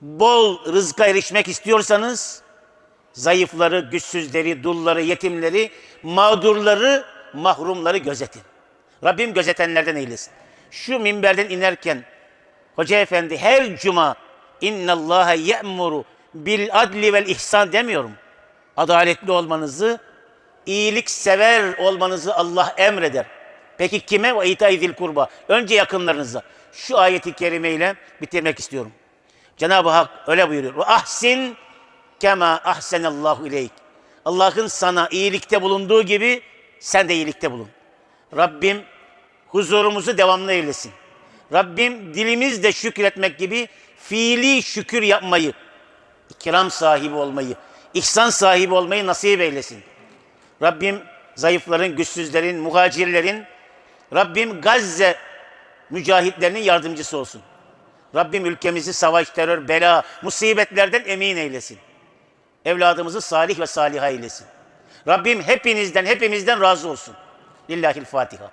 bol rızka erişmek istiyorsanız zayıfları, güçsüzleri, dulları, yetimleri, mağdurları, mahrumları gözetin. Rabbim gözetenlerden eylesin. Şu minberden inerken Hoca Efendi her cuma innallâhe ye'muru bil adli vel ihsan demiyorum. Adaletli olmanızı, iyilik sever olmanızı Allah emreder. Peki kime? Ve itâizil kurba. Önce yakınlarınıza. Şu ayeti kerimeyle bitirmek istiyorum. Cenab-ı Hak öyle buyuruyor. Ve ahsin kema ahsenallahu ileyk. Allah'ın sana iyilikte bulunduğu gibi sen de iyilikte bulun. Rabbim huzurumuzu devamlı eylesin. Rabbim dilimizle şükretmek gibi fiili şükür yapmayı, ikram sahibi olmayı, ihsan sahibi olmayı nasip eylesin. Rabbim zayıfların, güçsüzlerin, muhacirlerin, Rabbim Gazze mücahitlerinin yardımcısı olsun. Rabbim ülkemizi savaş, terör, bela, musibetlerden emin eylesin. Evladımızı salih ve saliha eylesin. Rabbim hepinizden, hepimizden razı olsun. Lillahil Fatiha.